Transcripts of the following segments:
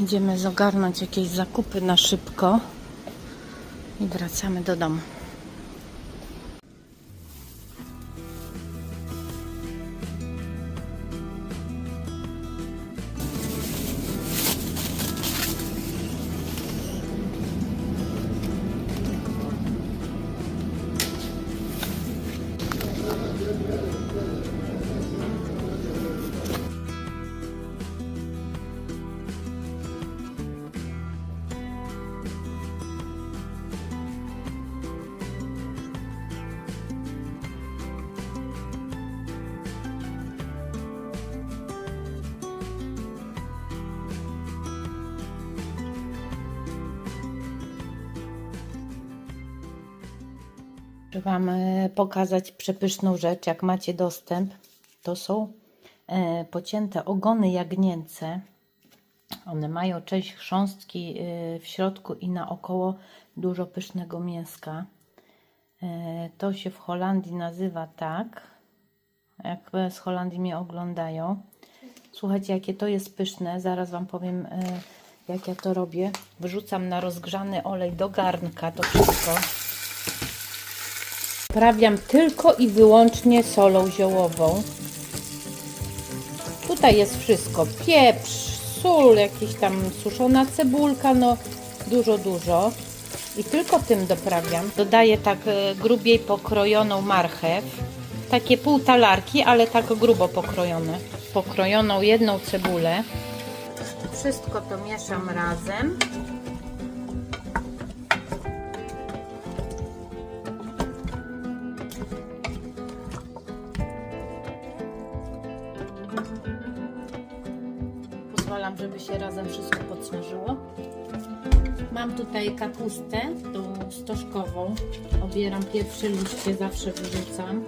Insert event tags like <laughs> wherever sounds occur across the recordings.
Idziemy zogarnąć jakieś zakupy na szybko i wracamy do domu. Wam e, pokazać przepyszną rzecz, jak macie dostęp. To są e, pocięte ogony jagnięce. One mają część chrząstki e, w środku i naokoło dużo pysznego mięska. To się w Holandii nazywa tak. Jak z Holandii mnie oglądają. Słuchajcie, jakie to jest pyszne. Zaraz Wam powiem, jak ja to robię. Wrzucam na rozgrzany olej do garnka to wszystko. Sprawiam tylko i wyłącznie solą ziołową. Tutaj jest wszystko. Pieprz, sól, jakieś tam suszona cebulka, no dużo, dużo. I tylko tym doprawiam. Dodaję tak e, grubiej pokrojoną marchew. Takie pół talarki, ale tak grubo pokrojone. Pokrojoną jedną cebulę. Wszystko to mieszam razem. Się razem wszystko podsmażyło. Mam tutaj kapustę, tą stożkową. Obieram pierwsze liście, zawsze wyrzucam.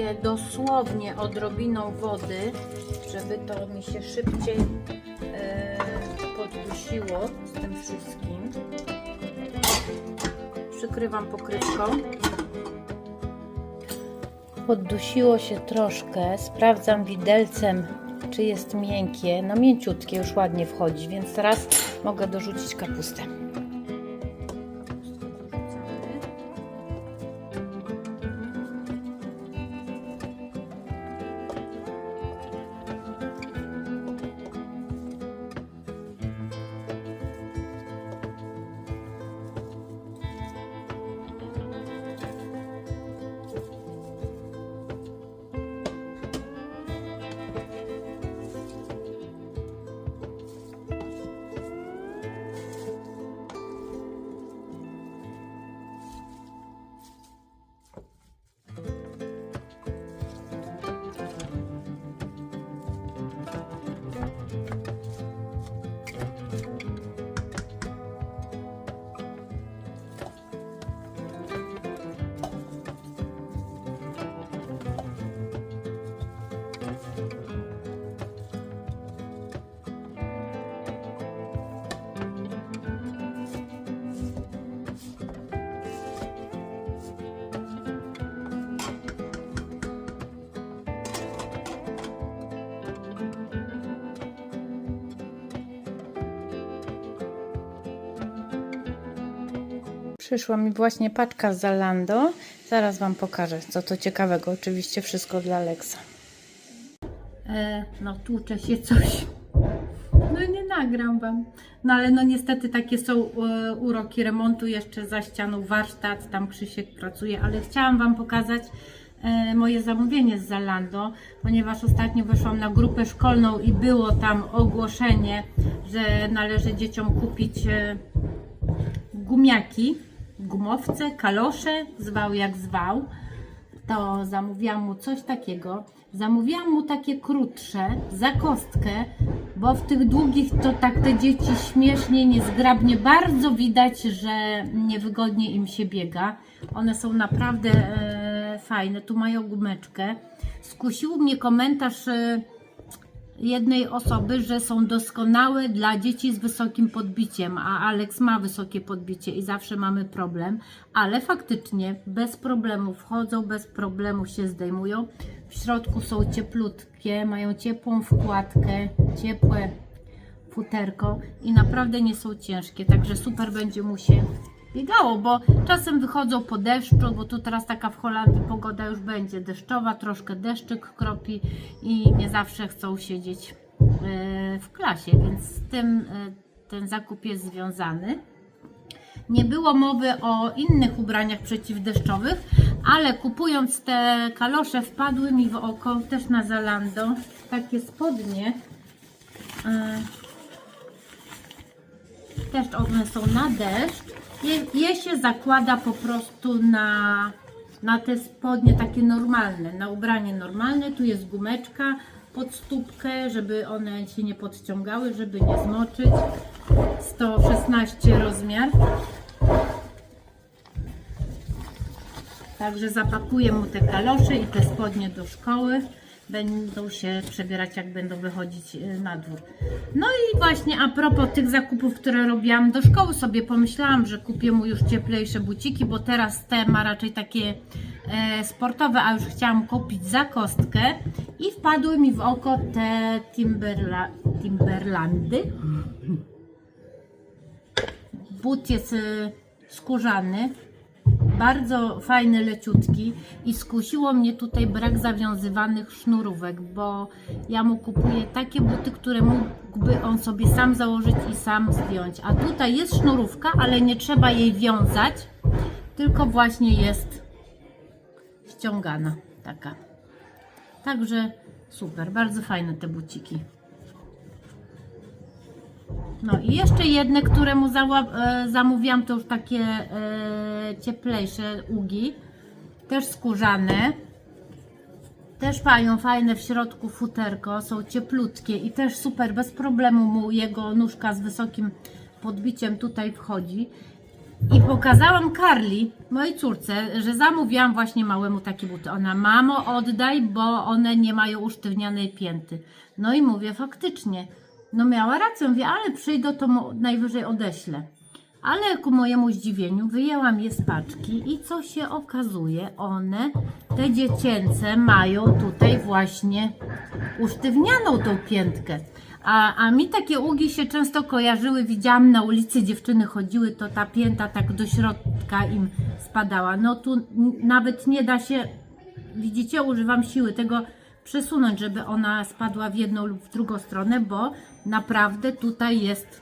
Podleję dosłownie odrobiną wody, żeby to mi się szybciej e, poddusiło z tym wszystkim. Przykrywam pokrywką. Poddusiło się troszkę. Sprawdzam widelcem, czy jest miękkie. No mięciutkie już ładnie wchodzi, więc teraz mogę dorzucić kapustę. Przyszła mi właśnie paczka z Zalando. Zaraz Wam pokażę, co to ciekawego. Oczywiście wszystko dla Lexa. E, no tłucze się coś. No nie nagram Wam. No ale no niestety takie są e, uroki remontu. Jeszcze za ścianą warsztat, tam Krzysiek pracuje, ale chciałam Wam pokazać e, moje zamówienie z Zalando, ponieważ ostatnio weszłam na grupę szkolną i było tam ogłoszenie, że należy dzieciom kupić e, gumiaki, gumowce, kalosze, zwał jak zwał, to zamówiłam mu coś takiego. Zamówiłam mu takie krótsze, za kostkę, bo w tych długich to tak te dzieci śmiesznie, niezgrabnie, bardzo widać, że niewygodnie im się biega. One są naprawdę e, fajne. Tu mają gumeczkę. Skusił mnie komentarz e, jednej osoby, że są doskonałe dla dzieci z wysokim podbiciem, a Alex ma wysokie podbicie i zawsze mamy problem, ale faktycznie bez problemu wchodzą, bez problemu się zdejmują. W środku są cieplutkie, mają ciepłą wkładkę, ciepłe futerko i naprawdę nie są ciężkie, także super będzie mu się biegało, bo czasem wychodzą po deszczu, bo tu teraz taka w Holandii pogoda już będzie deszczowa, troszkę deszczyk kropi i nie zawsze chcą siedzieć e, w klasie, więc z tym e, ten zakup jest związany. Nie było mowy o innych ubraniach przeciwdeszczowych, ale kupując te kalosze wpadły mi w oko też na Zalando takie spodnie. Też one są na deszcz. Je, je się zakłada po prostu na, na te spodnie takie normalne, na ubranie normalne. Tu jest gumeczka pod stópkę, żeby one się nie podciągały, żeby nie zmoczyć. 116 rozmiar. Także zapakuję mu te kalosze i te spodnie do szkoły. Będą się przebierać, jak będą wychodzić y, na dwór. No i właśnie a propos tych zakupów, które robiłam do szkoły, sobie pomyślałam, że kupię mu już cieplejsze buciki, bo teraz te ma raczej takie e, sportowe, a już chciałam kupić za kostkę. I wpadły mi w oko te Timberla, Timberlandy. But jest y, skórzany, bardzo fajny, leciutki i skusiło mnie tutaj brak zawiązywanych sznurówek, bo ja mu kupuję takie buty, które mógłby on sobie sam założyć i sam zdjąć. A tutaj jest sznurówka, ale nie trzeba jej wiązać, tylko właśnie jest ściągana taka. Także super, bardzo fajne te buciki. No i jeszcze jedne, które mu e, zamówiłam, to już takie e, cieplejsze ugi, też skórzane. Też mają fajne w środku futerko, są cieplutkie i też super, bez problemu mu jego nóżka z wysokim podbiciem tutaj wchodzi. I pokazałam Karli, mojej córce, że zamówiłam właśnie małemu takie buty. Ona, mamo, oddaj, bo one nie mają usztywnianej pięty. No i mówię, faktycznie. No miała rację, mówię, ale przyjdą, to najwyżej odeślę. Ale ku mojemu zdziwieniu wyjęłam je z paczki i co się okazuje, one, te dziecięce, mają tutaj właśnie usztywnianą tą piętkę. A, a mi takie ugi się często kojarzyły, widziałam na ulicy, dziewczyny chodziły, to ta pięta tak do środka im spadała. No tu nawet nie da się, widzicie, używam siły tego przesunąć, żeby ona spadła w jedną lub w drugą stronę, bo naprawdę tutaj jest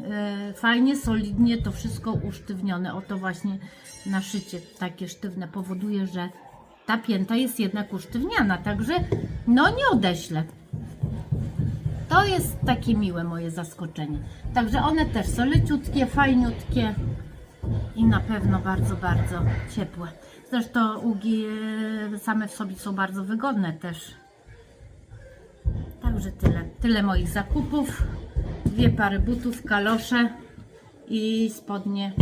e, fajnie, solidnie to wszystko usztywnione. Oto właśnie naszycie takie sztywne powoduje, że ta pięta jest jednak usztywniana, także no nie odeślę. To jest takie miłe moje zaskoczenie. Także one też są leciutkie, fajniutkie i na pewno bardzo, bardzo ciepłe. Zresztą ugi e, same w sobie są bardzo wygodne też. Także tyle. Tyle moich zakupów. Dwie pary butów, kalosze i spodnie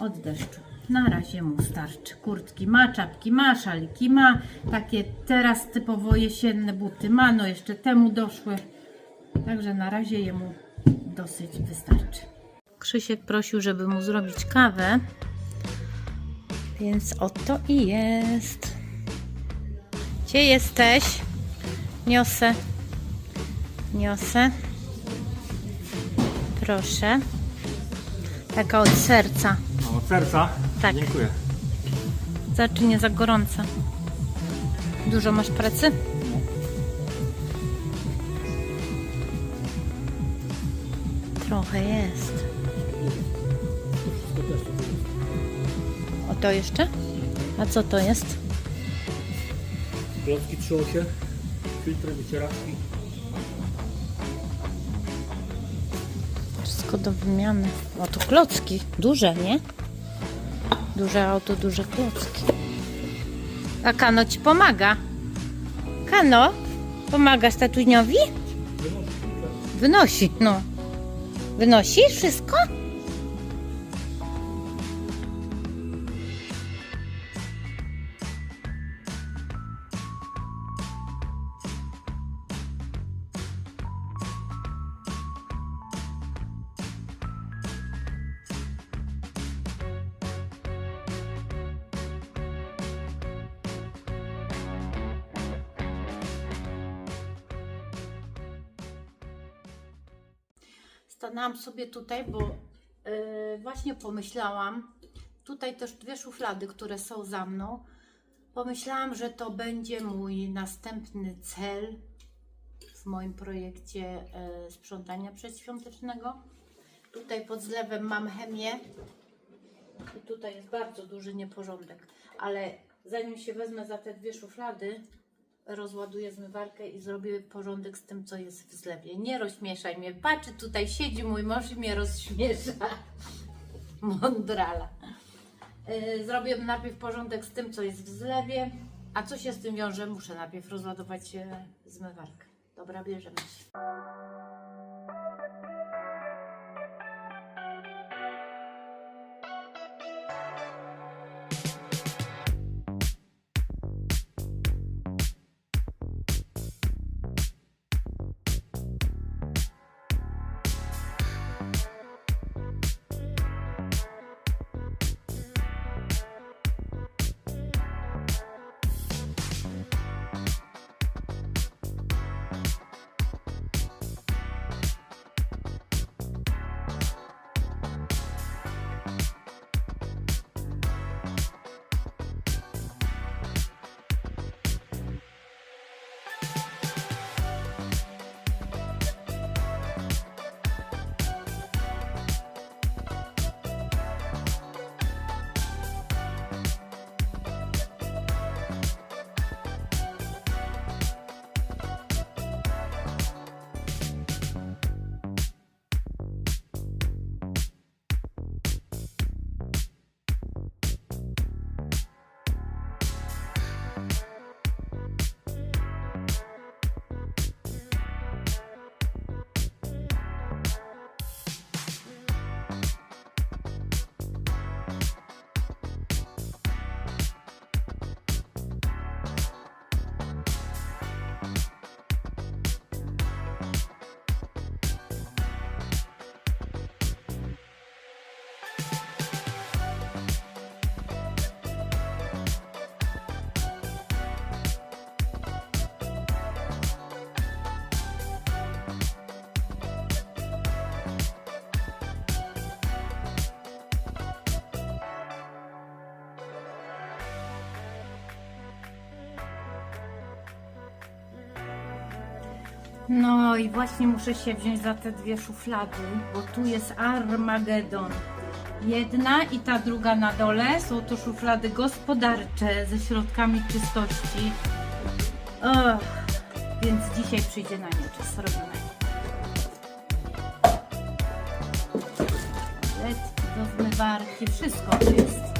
od deszczu. Na razie mu starczy. Kurtki ma, czapki ma, szaliki ma. Takie teraz typowo jesienne buty ma. No jeszcze temu doszły. Także na razie jemu dosyć wystarczy. Krzysiek prosił, żeby mu zrobić kawę. Więc oto i jest. Gdzie jesteś? Niosę. Niosę. Proszę. Taka od serca. O, od serca? Tak. Dziękuję. Za czy nie za gorąca? Dużo masz pracy? Trochę jest. To jeszcze? A co to jest? Klocki trzy osie, filtry, wycieraczki. Wszystko do wymiany. O, to klocki. Duże, nie? Duże auto, duże klocki. A Kano ci pomaga? Kano? Pomagasz tatuśniowi? Wynosi, no. Wynosisz wszystko? Stanęłam sobie tutaj, bo yy, właśnie pomyślałam, tutaj też dwie szuflady, które są za mną, pomyślałam, że to będzie mój następny cel w moim projekcie yy, sprzątania przedświątecznego. Tutaj pod zlewem mam chemię. I tutaj jest bardzo duży nieporządek, ale zanim się wezmę za te dwie szuflady, rozładuję zmywarkę i zrobię porządek z tym, co jest w zlewie. Nie rozśmieszaj mnie. Patrz, tutaj siedzi mój mąż i mnie rozśmiesza. <laughs> Mądrala. Yy, Zrobię najpierw porządek z tym, co jest w zlewie, a co się z tym wiąże, muszę najpierw rozładować e, zmywarkę. Dobra, bierzemy się. No i właśnie muszę się wziąć za te dwie szuflady, bo tu jest Armagedon. Jedna i ta druga na dole są to szuflady gospodarcze ze środkami czystości. Och, więc dzisiaj przyjdzie na nie czas. Robimy. Letki do zmywarki, wszystko tu jest.